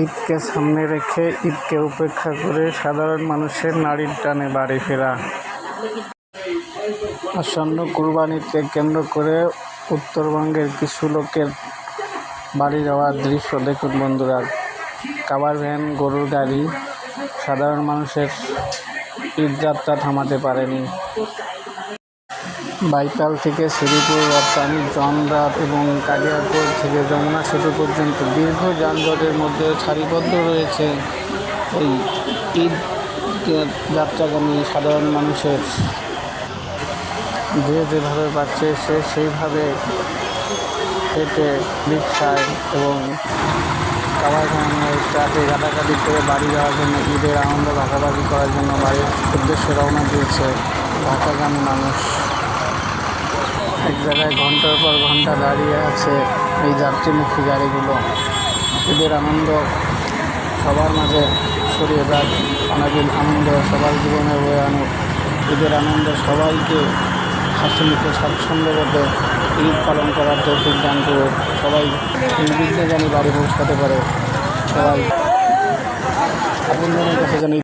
ঈদকে সামনে রেখে ঈদকে উপেক্ষা করে সাধারণ মানুষের নাড়ির টানে বাড়ি ফেরা। আসন্ন কুরবানিকে কেন্দ্র করে উত্তরবঙ্গের কিছু লোকের বাড়ি যাওয়ার দৃশ্য দেখুন বন্ধুরা। কাভার ভ্যান, গরুর গাড়ি, সাধারণ মানুষের ঈদযাত্রা থামাতে পারেনি। বাইতাল থেকে শ্রীপুর রপ্তানি জনরাত এবং কালিয়াকোট থেকে যমুনা সেতু পর্যন্ত দীর্ঘ যানজটের মধ্যে সারিবদ্ধ রয়েছে এই ঈদ যাত্রাগামী সাধারণ মানুষের। যে যেভাবে পাচ্ছে সে সেইভাবে হেঁটে, রিক্সায় এবং কাবার ভ্যানের ট্রাকে গাদাগাদি করে বাড়ি যাওয়ার জন্য ঈদের আনন্দ ভাগাভাগি করার জন্য বাড়ির উদ্দেশ্যে রওনা দিয়েছে ঢাকাগামী মানুষ। জায়গায় ঘণ্টার পর ঘণ্টা দাঁড়িয়ে আছে এই যাত্রীমুখী গাড়িগুলো। এদের আনন্দ সবার মাঝে ছড়িয়ে যাক, অনেকদিন আনন্দ সবার জীবনে বয়ে আনুক। ঈদের আনন্দ সবাইকে হাসি মুখে স্বাচ্ছন্দ্যবোধে ঈদ পালন করার তৌফিক দান সবাই নির্বিঘ্নে জানি বাড়ি পৌঁছাতে পারে। সবাই আপনজনের কাছে জানি